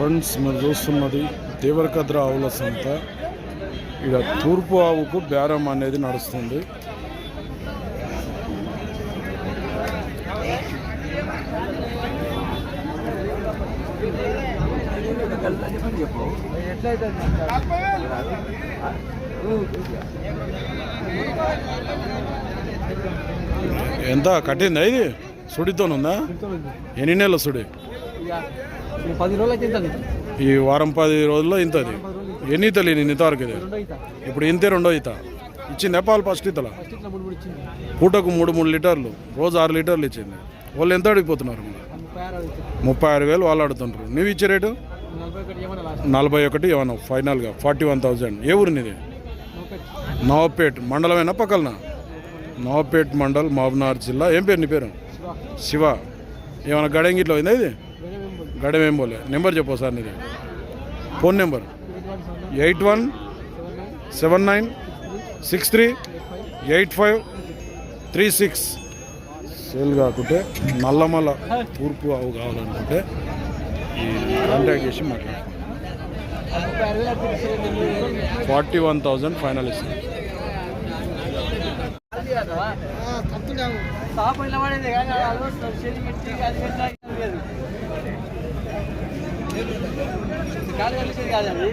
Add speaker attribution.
Speaker 1: Friends మీరు చూస్తున్నది దేవరకద్ర ఆవుల సంత. ఇక తూర్పు ఆవుకు బేరం అనేది నడుస్తుంది. ఎంత? కట్టిందా ఇది? సుడితోనుందా? ఎన్ని నెలలు సుడి?
Speaker 2: పది
Speaker 1: ఈ వారం పది రోజుల్లో ఇంతది ఎన్ని ఇతలు నేను ఇంతవరకు ఇది ఇప్పుడు ఇంతే రెండో ఈత. ఇచ్చింది పాలు ఫస్ట్ ఇతల పూటకు మూడు మూడు లీటర్లు రోజు ఆరు లీటర్లు ఇచ్చింది. వాళ్ళు ఎంత అడిగిపోతున్నారు?
Speaker 2: ముప్పై ఆరు
Speaker 1: వేలు వాళ్ళు అడుగుతుంటారు నువ్వు ఇచ్చే రేటు?
Speaker 2: నలభై ఒకటి ఏమన్నా
Speaker 1: ఫైనల్గా ఫార్టీ వన్ థౌజండ్. ఏ ఊరు నీది?
Speaker 2: ఒకటి
Speaker 1: నవాపేట్ మండలమేనా పక్కన నవాపేట్ మండల్ మహబూబ్నగర్ జిల్లా. ఏం పేరు నీ పేరు?
Speaker 2: శివ.
Speaker 1: ఏమైనా గడంగి ఇట్లా పోయిందా ఇది?
Speaker 2: వేరే మేము పోయి
Speaker 1: గడం ఏం పోలే. నెంబర్ చెప్పు సార్ నీది. Phone number.
Speaker 2: Eight one
Speaker 1: seven nine six three eight five three six. Sale కాకుంటే నల్లమల తూర్పు ఆవు కావాలనుకుంటే ఈ కాంటాక్ట్ చేసి మాట్లాడు ఫార్టీ వన్ థౌజండ్ ఫైనల్ ఇస్తుంది
Speaker 2: కానీ ఆల్మోస్ట్ కాదు కలిసేది కాదు అది